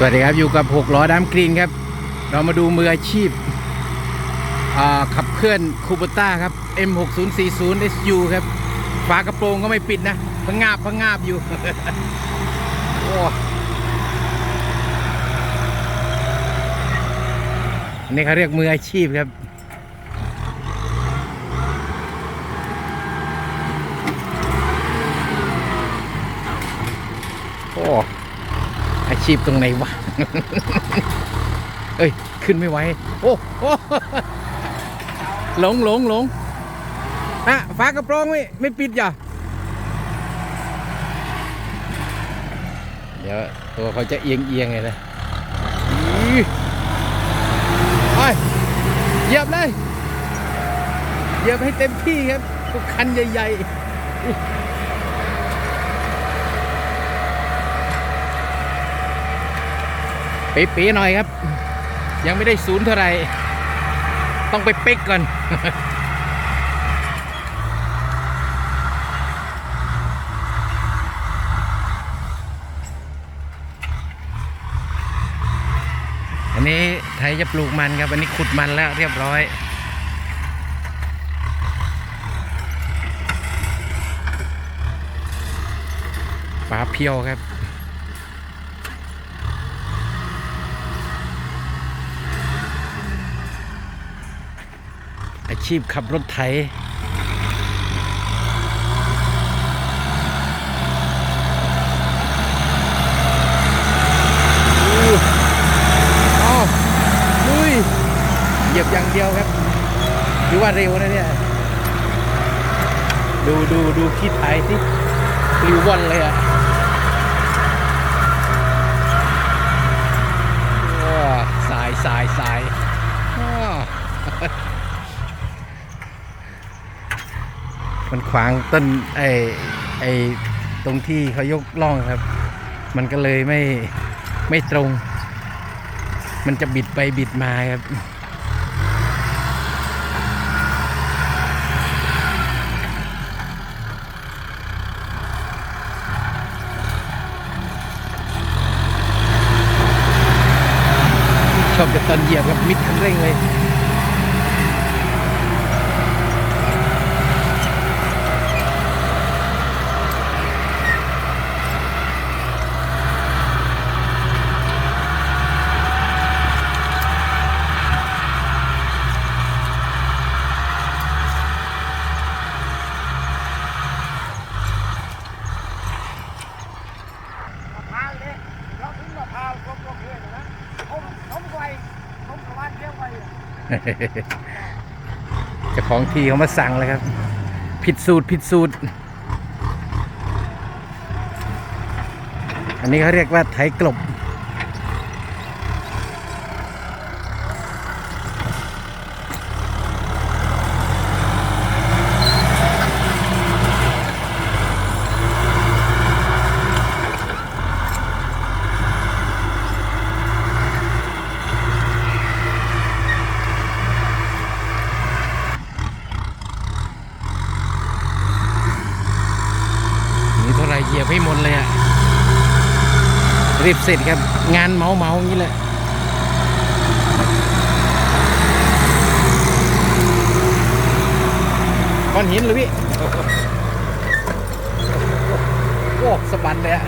สวัสดีครับอยู่กับ 6 ล้อดามกรีนครับ เรามาดูมืออาชีพขับเคลื่อนคูปต้าครับ M6040 SU ครับ ฝากระโปรงก็ไม่ปิดนะพังงาบพังงาบอยู่อันนี่เขาเรียกมืออาชีพครับ โอ้ อา ชีพตรงไหนวะ เอ้ย ขึ้นไม่ไหว โอ้โอ้หลงหลงหลงฮะฝากระโปรงไม่ไม่ปิดจ้ะเดี๋ยวตัวเขาจะเอียงเอียงไงนะอื้อไปเหยียบเลยเหยียบให้เต็มที่ครับคันใหญ่ ๆ เป๊ะๆหน่อยครับ ยังไม่ได้ศูนย์เท่าไหร่ ต้องไปเป๊กก่อน อันนี้ไทยจะปลูกมันครับอันนี้ขุดมันแล้วเรียบร้อยปลาเพียวครับ ชีพขับรถไถอู้อ้าวลุยเหยียบอย่างเดียวครับถือว่าเร็วนะเนี่ย ดูดูดูขี้ไถสิปลิวว่อนเลยอะโอ้สายสายสายอ้อ มันขวางต้นไอ้ไอ้ตรงที่เขายกล่องครับ มันก็เลยไม่ไม่ตรง มันจะบิดไปบิดมาครับชอบจะตอนเหยียบครับมิดคันเร่งเลย มะพร้าวเลยเราถึงมะพร้าวก็โอเคนะผมผมไวผมสวานเที่ยวไว เจ้าของที่เขามาสั่งเลยครับ ผิดสูตรผิดสูตร อันนี้เขาเรียกว่าไถกลบ นี่เท่าไหรเหยียบให้หมดเลยอะ รีบเสร็จครับ งานเมาเมาอย่างนี้แหละก้อนหินเลยพี่ โอ้สะบันเลยอะ